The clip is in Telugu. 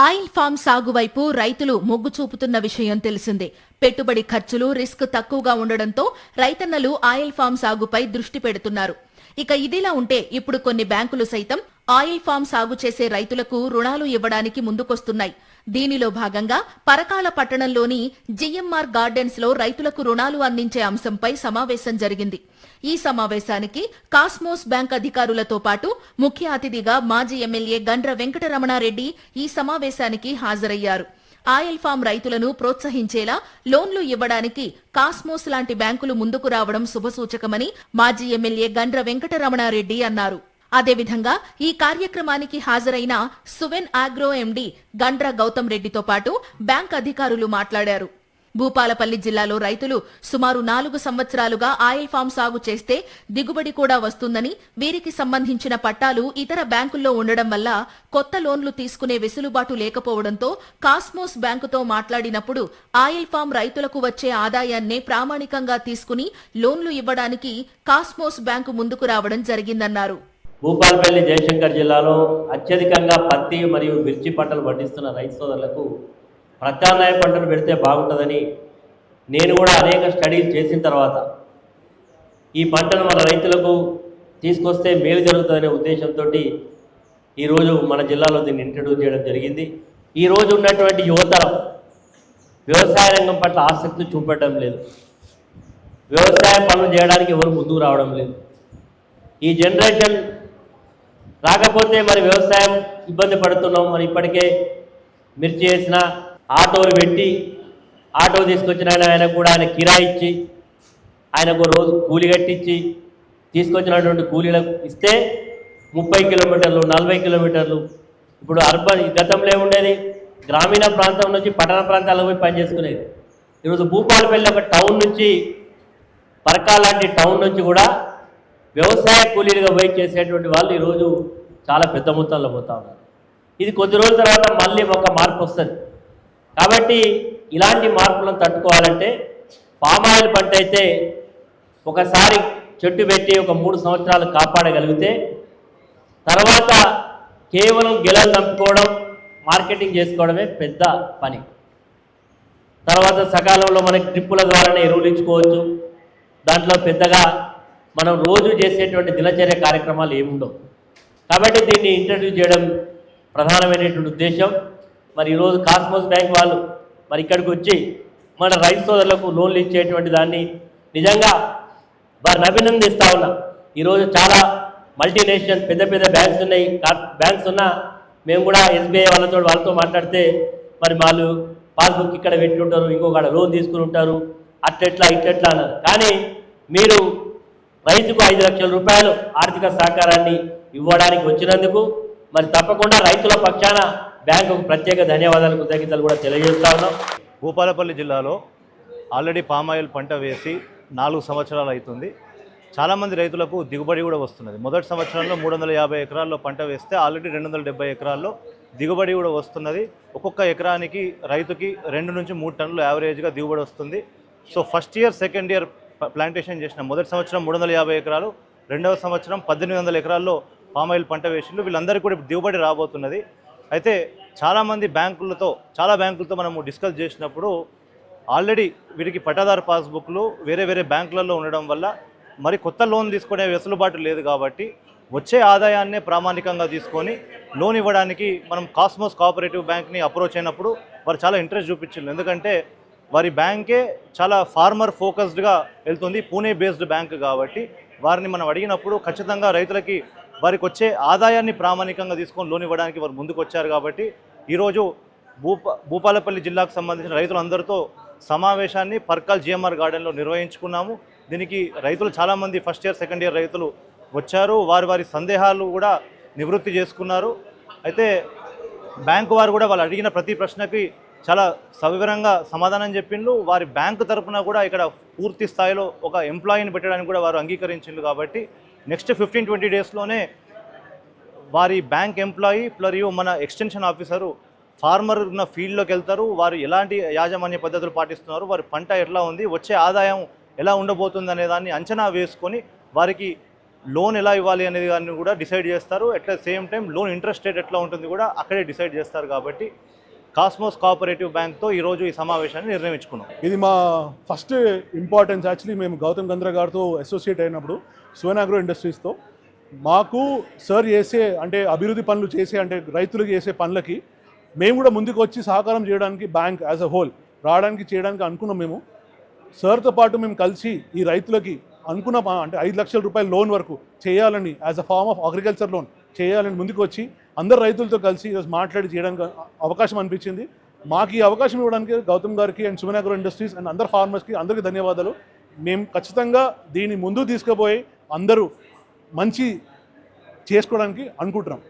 ఆయిల్ ఫామ్ సాగు వైపు రైతులు మొగ్గు చూపుతున్న విషయం తెలిసిందే. పెట్టుబడి ఖర్చులు రిస్క్ తక్కువగా ఉండడంతో రైతన్నలు ఆయిల్ ఫామ్ సాగుపై దృష్టి పెడుతున్నారు. ఇక ఇదిలా ఉంటే ఇప్పుడు కొన్ని బ్యాంకులు సైతం ఆయిల్ ఫామ్ సాగు చేసే రైతులకు రుణాలు ఇవ్వడానికి ముందుకొస్తున్నాయి. దీనిలో భాగంగా పరకాల పట్టణంలోని జిఎంఆర్ గార్డెన్స్లో రైతులకు రుణాలు అందించే అంశంపై సమావేశం జరిగింది. ఈ సమావేశానికి కాస్మోస్ బ్యాంక్ అధికారులతో పాటు ముఖ్య అతిథిగా మాజీ ఎమ్మెల్యే గండ్ర వెంకటరమణారెడ్డి ఈ సమావేశానికి హాజరయ్యారు. ఆయిల్ ఫామ్ రైతులను ప్రోత్సహించేలా లోన్లు ఇవ్వడానికి కాస్మోస్ లాంటి బ్యాంకులు ముందుకు రావడం శుభసూచకమని మాజీ ఎమ్మెల్యే గండ్ర వెంకటరమణారెడ్డి అన్నారు. అదేవిధంగా ఈ కార్యక్రమానికి హాజరైన సువెన్ ఆగ్రో ఎండి గండ్ర గౌతమ్ రెడ్డితో పాటు బ్యాంక్ అధికారులు మాట్లాడారు. భూపాలపల్లి జిల్లాలో రైతులు సుమారు నాలుగు సంవత్సరాలుగా ఆయిల్ ఫామ్ సాగు చేస్తే దిగుబడి కూడా వస్తుందని వీరికి సంబంధించిన పట్టాలు ఇతర బ్యాంకుల్లో ఉండడం వల్ల కొత్త లోన్లు తీసుకునే వెసులుబాటు లేకపోవడంతో కాస్మోస్ బ్యాంకుతో మాట్లాడినప్పుడు ఆయిల్ ఫామ్ రైతులకు వచ్చే ఆదాయాన్నే ప్రామాణికంగా తీసుకుని లోన్లు ఇవ్వడానికి కాస్మోస్ బ్యాంకు ముందుకు రావడం జరిగిందన్నారు. భూపాలపల్లి జయశంకర్ జిల్లాలో అత్యధికంగా పత్తి మరియు మిర్చి పంటలు పండిస్తున్న రైతు సోదరులకు ప్రత్యామ్నాయ పంటలు పెడితే బాగుంటుందని నేను కూడా అనేక స్టడీలు చేసిన తర్వాత ఈ పంటను మన రైతులకు తీసుకొస్తే మేలు జరుగుతుందనే ఉద్దేశంతో ఈరోజు మన జిల్లాలో దీన్ని ఇంట్రడ్యూస్ చేయడం జరిగింది. ఈరోజు ఉన్నటువంటి యువతరం వ్యవసాయ రంగం పట్ల ఆసక్తి చూపడం లేదు. వ్యవసాయ పనులు చేయడానికి ఎవరు ముందుకు రావడం లేదు. ఈ జనరేషన్ రాకపోతే మరి వ్యవసాయం ఇబ్బంది పడుతున్నాం. మరి ఇప్పటికే మిర్చి వేసిన ఆటోలు పెట్టి ఆటో తీసుకొచ్చిన ఆయన ఆయన కూడా ఆయన కిరాయిచ్చి ఆయనకు రోజు కూలి కట్టించి తీసుకొచ్చినటువంటి కూలీలకు ఇస్తే ముప్పై కిలోమీటర్లు నలభై కిలోమీటర్లు. ఇప్పుడు అర్బన్ గతంలో ఏముండేది? గ్రామీణ ప్రాంతం నుంచి పట్టణ ప్రాంతాలకు పోయి పనిచేసుకునేది ఈరోజు భూపాలపల్లి ఒక టౌన్ నుంచి పరకాల్ లాంటి టౌన్ నుంచి కూడా వ్యవసాయ కూలీలుగా పోయి చేసేటువంటి వాళ్ళు ఈరోజు చాలా పెద్ద మొత్తంలో పోతా ఉన్నారు. ఇది కొద్ది రోజుల తర్వాత మళ్ళీ ఒక మార్పు వస్తుంది. కాబట్టి ఇలాంటి మార్పులను తట్టుకోవాలంటే పామాయిల్ పంట అయితే ఒకసారి చెట్టు పెట్టి ఒక మూడు సంవత్సరాలు కాపాడగలిగితే తర్వాత కేవలం గెలలు నంపుకోవడం మార్కెటింగ్ చేసుకోవడమే పెద్ద పని. తర్వాత సకాలంలో మనకి ట్రిప్పుల ద్వారానే ఎరువులు ఇచ్చుకోవచ్చు. దాంట్లో పెద్దగా మనం రోజు చేసేటువంటి దినచర్య కార్యక్రమాలు ఏముండవు. కాబట్టి దీన్ని ఇంట్రడ్యూస్ చేయడం ప్రధానమైనటువంటి ఉద్దేశం. మరి ఈరోజు కాస్మోస్ బ్యాంక్ వాళ్ళు మరి ఇక్కడికి వచ్చి మన రైతు సోదరులకు లోన్లు ఇచ్చేటువంటి దాన్ని నిజంగా వారిని అభినందిస్తా ఉన్నా. ఈరోజు చాలా మల్టీనేషనల్ పెద్ద పెద్ద బ్యాంక్స్ ఉన్నాయి. బ్యాంక్స్ ఉన్నా మేము కూడా ఎస్బీఐ వాళ్ళతో వాళ్ళతో మాట్లాడితే మరి వాళ్ళు పాస్బుక్ ఇక్కడ పెట్టి ఉంటారు ఇంకొకడ లోన్ తీసుకుని ఉంటారు. అట్లెట్లా ఇట్లెట్లా అన్నారు. కానీ మీరు రైతుకు ఐదు లక్షల రూపాయలు ఆర్థిక సహకారాన్ని ఇవ్వడానికి వచ్చినందుకు మరి తప్పకుండా రైతుల పక్షాన బ్యాంకుకు ప్రత్యేక ధన్యవాదాలు కృతజ్ఞతలు కూడా తెలియజేస్తా ఉన్నాం. భూపాలపల్లి జిల్లాలో ఆల్రెడీ పామాయిల్ పంట వేసి నాలుగు సంవత్సరాలు అవుతుంది. చాలామంది రైతులకు దిగుబడి కూడా వస్తున్నది. మొదటి సంవత్సరంలో మూడు వందల యాభై ఎకరాల్లో పంట వేస్తే ఆల్రెడీ రెండు వందల డెబ్బై ఎకరాల్లో దిగుబడి కూడా వస్తున్నది. ఒక్కొక్క ఎకరానికి రైతుకి రెండు నుంచి మూడు టన్నులు యావరేజ్గా దిగుబడి వస్తుంది. So first year second year plantation చేసిన మొదటి సంవత్సరం మూడు వందల యాభై ఎకరాలు రెండవ సంవత్సరం పద్దెనిమిది వందల ఎకరాల్లో పామాయిల్ పంట వేసిండ్రు. వీళ్ళందరికీ కూడా ఇప్పుడు దిగుబడి రాబోతున్నది. అయితే చాలామంది బ్యాంకులతో చాలా బ్యాంకులతో మనము డిస్కస్ చేసినప్పుడు ఆల్రెడీ వీరికి పట్టాదారు పాస్బుక్లు వేరే వేరే బ్యాంకులలో ఉండడం వల్ల మరి కొత్త లోన్ తీసుకునే వెసులుబాటు లేదు కాబట్టి వచ్చే ఆదాయాన్నే ప్రామాణికంగా తీసుకొని లోన్ ఇవ్వడానికి మనం కాస్మోస్ కోఆపరేటివ్ బ్యాంక్ని అప్రోచ్ అయినప్పుడు వారు చాలా ఇంట్రెస్ట్ చూపించారు ఎందుకంటే వారి బ్యాంకే చాలా ఫార్మర్ ఫోకస్డ్గా వెళ్తుంది. పూణే బేస్డ్ బ్యాంక్ కాబట్టి వారిని మనం అడిగినప్పుడు ఖచ్చితంగా రైతులకి వారికి వచ్చే ఆదాయాన్ని ప్రామాణికంగా తీసుకొని లోన్ ఇవ్వడానికి వారు ముందుకు వచ్చారు కాబట్టి ఈరోజు భూప భూపాలపల్లి జిల్లాకు సంబంధించిన రైతులందరితో సమావేశాన్ని పర్కాల్ జిఎంఆర్ గార్డెన్లో నిర్వహించుకున్నాము. దీనికి రైతులు చాలామంది ఫస్ట్ ఇయర్ సెకండ్ ఇయర్ రైతులు వచ్చారు. వారి వారి సందేహాలు కూడా నివృత్తి చేసుకున్నారు. అయితే బ్యాంకు వారు కూడా వాళ్ళు అడిగిన ప్రతి ప్రశ్నకి చాలా సవివరంగా సమాధానం చెప్పిండ్రు. వారి బ్యాంకు తరపున కూడా ఇక్కడ పూర్తి స్థాయిలో ఒక ఎంప్లాయీని పెట్టడానికి కూడా వారు అంగీకరించిండ్రు కాబట్టి నెక్స్ట్ ఫిఫ్టీన్ ట్వంటీ డేస్లోనే వారి బ్యాంక్ ఎంప్లాయీ మరియు మన ఎక్స్టెన్షన్ ఆఫీసరు ఫార్మర్ ఉన్న ఫీల్డ్లోకి వెళ్తారు. వారు ఎలాంటి యాజమాన్య పద్ధతులు పాటిస్తున్నారు? వారి పంట ఎట్లా ఉంది? వచ్చే ఆదాయం ఎలా ఉండబోతుంది అనే దాన్ని అంచనా వేసుకొని వారికి లోన్ ఎలా ఇవ్వాలి అనేది దాన్ని కూడా డిసైడ్ చేస్తారు. At the same time loan interest rate ఎట్లా ఉంటుంది కూడా అక్కడే డిసైడ్ చేస్తారు కాబట్టి కాస్మోస్ కోఆపరేటివ్ బ్యాంక్తో ఈరోజు ఈ సమావేశాన్ని నిర్ణయించుకున్నాం. ఇది మా ఫస్ట్ ఇంపార్టెన్స్ యాక్చువల్లీ మేము గౌతమ్ గంధ్ర గారితో అసోసియేట్ అయినప్పుడు సువనాగ్రో ఇండస్ట్రీస్తో. మాకు సార్ చేసే అంటే అభివృద్ధి పనులు చేసే అంటే రైతులకు చేసే పనులకి మేము కూడా ముందుకు వచ్చి సహకారం చేయడానికి బ్యాంక్ యాజ్ అ హోల్ రావడానికి చేయడానికి అనుకున్నాం మేము. సార్తో పాటు మేము కలిసి ఈ రైతులకి అనుకున్న అంటే ఐదు లక్షల రూపాయల లోన్ వరకు చేయాలని as a form of agriculture loan చేయాలని ముందుకు వచ్చి అందరు రైతులతో కలిసి ఈరోజు మాట్లాడి చేయడానికి అవకాశం అనిపించింది. మాకు ఈ అవకాశం ఇవ్వడానికి గౌతమ్ గారికి అండ్ సుమనాగర్ ఇండస్ట్రీస్ అండ్ అందరు ఫార్మర్స్కి అందరికీ ధన్యవాదాలు. మేము ఖచ్చితంగా దీన్ని ముందు తీసుకుపోయి అందరూ మంచి చేసుకోవడానికి అనుకుంటున్నాం.